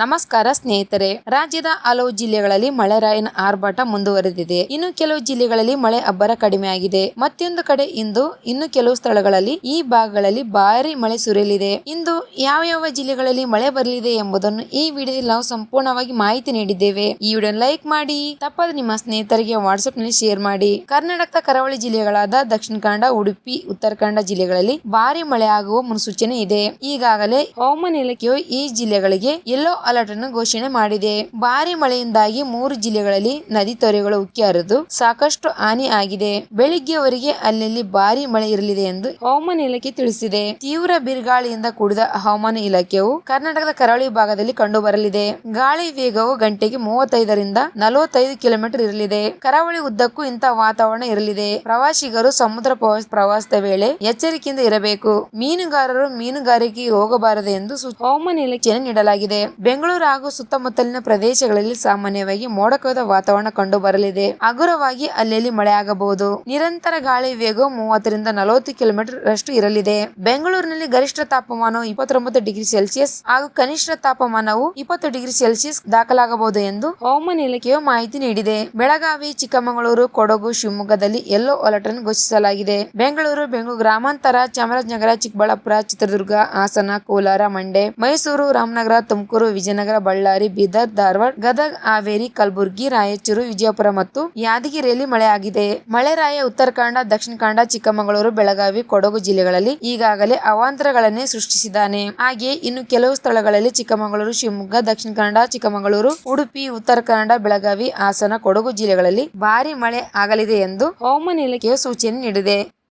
ನಮಸ್ಕಾರ ಸ್ನೇಹಿತರೆ. ರಾಜ್ಯದ ಹಲವು ಜಿಲ್ಲೆಗಳಲ್ಲಿ ಮಳೆರಾಯನ ಆರ್ಭಟ ಮುಂದುವರೆದಿದೆ. ಇನ್ನು ಕೆಲವು ಜಿಲ್ಲೆಗಳಲ್ಲಿ ಮಳೆ ಅಬ್ಬರ ಕಡಿಮೆಯಾಗಿದೆ. ಮತ್ತೊಂದು ಕಡೆ ಇಂದು, ಇನ್ನು ಕೆಲವು ಸ್ಥಳಗಳಲ್ಲಿ ಈ ಭಾಗಗಳಲ್ಲಿ ಭಾರಿ ಮಳೆ ಸುರಿಯಲಿದೆ. ಇಂದು ಯಾವ ಯಾವ ಜಿಲ್ಲೆಗಳಲ್ಲಿ ಮಳೆ ಬರಲಿದೆ ಎಂಬುದನ್ನು ಈ ವಿಡಿಯೋದಲ್ಲಿ ನಾವು ಸಂಪೂರ್ಣವಾಗಿ ಮಾಹಿತಿ ನೀಡಿದ್ದೇವೆ. ಈ ವಿಡಿಯೋ ಲೈಕ್ ಮಾಡಿ, ತಪ್ಪದ ನಿಮ್ಮ ಸ್ನೇಹಿತರಿಗೆ ವಾಟ್ಸ್ಆಪ್ನಲ್ಲಿ ಶೇರ್ ಮಾಡಿ. ಕರ್ನಾಟಕದ ಕರಾವಳಿ ಜಿಲ್ಲೆಗಳಾದ ದಕ್ಷಿಣ ಕನ್ನಡ, ಉಡುಪಿ, ಉತ್ತರ ಕನ್ನಡ ಜಿಲ್ಲೆಗಳಲ್ಲಿ ಭಾರಿ ಮಳೆ ಆಗುವ ಮುನ್ಸೂಚನೆ ಇದೆ. ಈಗಾಗಲೇ ಹವಾಮಾನ ಇಲಾಖೆಯು ಈ ಜಿಲ್ಲೆಗಳಿಗೆ ಯೆಲ್ಲೋ ಅಲರ್ಟ್ ಅನ್ನು ಘೋಷಣೆ ಮಾಡಿದೆ. ಭಾರಿ ಮಳೆಯಿಂದಾಗಿ ಮೂರು ಜಿಲ್ಲೆಗಳಲ್ಲಿ ನದಿ ತೊರೆಗಳು ಉಕ್ಕಿ ಹರಿದು ಸಾಕಷ್ಟು ಹಾನಿ ಆಗಿದೆ. ಬೆಳಿಗ್ಗೆವರೆಗೆ ಅಲ್ಲಲ್ಲಿ ಭಾರಿ ಮಳೆ ಇರಲಿದೆ ಎಂದು ಹವಾಮಾನ ಇಲಾಖೆ ತಿಳಿಸಿದೆ. ತೀವ್ರ ಬಿರುಗಾಳಿಯಿಂದ ಕೂಡಿದ ಹವಾಮಾನ ಇಲಾಖೆಯು ಕರ್ನಾಟಕದ ಕರಾವಳಿ ಭಾಗದಲ್ಲಿ ಕಂಡು ಬರಲಿದೆ ಗಾಳಿ ವೇಗವು ಗಂಟೆಗೆ ಮೂವತ್ತೈದರಿಂದ ನಲವತ್ತೈದು ಕಿಲೋಮೀಟರ್ ಇರಲಿದೆ. ಕರಾವಳಿ ಉದ್ದಕ್ಕೂ ಇಂತಹ ವಾತಾವರಣ ಇರಲಿದೆ. ಪ್ರವಾಸಿಗರು ಸಮುದ್ರ ಪ್ರವಾಸ- ಪ್ರವಾಸದ ವೇಳೆ ಎಚ್ಚರಿಕೆಯಿಂದ ಇರಬೇಕು. ಮೀನುಗಾರರು ಮೀನುಗಾರಿಕೆಗೆ ಹೋಗಬಾರದು ಎಂದು ಹವಾಮಾನ ಇಲಾಖೆಯನ್ನು ನೀಡಲಾಗಿದೆ. ಬೆಂಗಳೂರು ಹಾಗೂ ಸುತ್ತಮುತ್ತಲಿನ ಪ್ರದೇಶಗಳಲ್ಲಿ ಸಾಮಾನ್ಯವಾಗಿ ಮೋಡಕವಾದ ವಾತಾವರಣ ಕಂಡು ಬರಲಿದೆ ಹಗುರವಾಗಿ ಅಲ್ಲಲ್ಲಿ ಮಳೆಯಾಗಬಹುದು. ನಿರಂತರ ಗಾಳಿ ವೇಗ ಮೂವತ್ತರಿಂದ ನಲವತ್ತು ಕಿಲೋಮೀಟರ್ ರಷ್ಟು ಇರಲಿದೆ. ಬೆಂಗಳೂರಿನಲ್ಲಿ ಗರಿಷ್ಠ ತಾಪಮಾನವು ಇಪ್ಪತ್ತೊಂಬತ್ತು ಡಿಗ್ರಿ ಸೆಲ್ಸಿಯಸ್ ಹಾಗೂ ಕನಿಷ್ಠ ತಾಪಮಾನವು ಇಪ್ಪತ್ತು ಡಿಗ್ರಿ ಸೆಲ್ಸಿಯಸ್ ದಾಖಲಾಗಬಹುದು ಎಂದು ಹವಾಮಾನ ಇಲಾಖೆಯು ಮಾಹಿತಿ ನೀಡಿದೆ. ಬೆಳಗಾವಿ, ಚಿಕ್ಕಮಗಳೂರು, ಕೊಡಗು, ಶಿವಮೊಗ್ಗದಲ್ಲಿ ಯೆಲ್ಲೋ ಅಲರ್ಟ್ ಅನ್ನು ಘೋಷಿಸಲಾಗಿದೆ. ಬೆಂಗಳೂರು ಬೆಂಗಳೂರು ಗ್ರಾಮಾಂತರ, ಚಾಮರಾಜನಗರ, ಚಿಕ್ಕಬಳ್ಳಾಪುರ, ಚಿತ್ರದುರ್ಗ, ಹಾಸನ, ಕೋಲಾರ, ಮಂಡ್ಯ, ಮೈಸೂರು, ರಾಮನಗರ, ತುಮಕೂರು ವಿಜಯನಗರ, ಬಳ್ಳಾರಿ, ಬೀದರ್, ಧಾರವಾಡ, ಗದಗ, ಹಾವೇರಿ, ಕಲಬುರಗಿ, ರಾಯಚೂರು, ವಿಜಯಪುರ ಮತ್ತು ಯಾದಗಿರಿಯಲ್ಲಿ ಮಳೆ ಆಗಿದೆ. ಮಳೆರಾಯ ಉತ್ತರ ಕನ್ನಡ ದಕ್ಷಿಣ ಕನ್ನಡ, ಚಿಕ್ಕಮಗಳೂರು, ಬೆಳಗಾವಿ, ಕೊಡಗು ಜಿಲ್ಲೆಗಳಲ್ಲಿ ಈಗಾಗಲೇ ಅವಾಂತರಗಳನ್ನೇ ಸೃಷ್ಟಿಸಿದ್ದಾನೆ. ಹಾಗೆಯೇ ಇನ್ನು ಕೆಲವು ಸ್ಥಳಗಳಲ್ಲಿ ಚಿಕ್ಕಮಗಳೂರು, ಶಿವಮೊಗ್ಗ, ದಕ್ಷಿಣ ಕನ್ನಡ, ಚಿಕ್ಕಮಗಳೂರು, ಉಡುಪಿ, ಉತ್ತರ ಕನ್ನಡ, ಬೆಳಗಾವಿ, ಹಾಸನ, ಕೊಡಗು ಜಿಲ್ಲೆಗಳಲ್ಲಿ ಭಾರಿ ಮಳೆ ಆಗಲಿದೆ ಎಂದು ಹವಾಮಾನ ಇಲಾಖೆಯು ಸೂಚನೆ ನೀಡಿದೆ.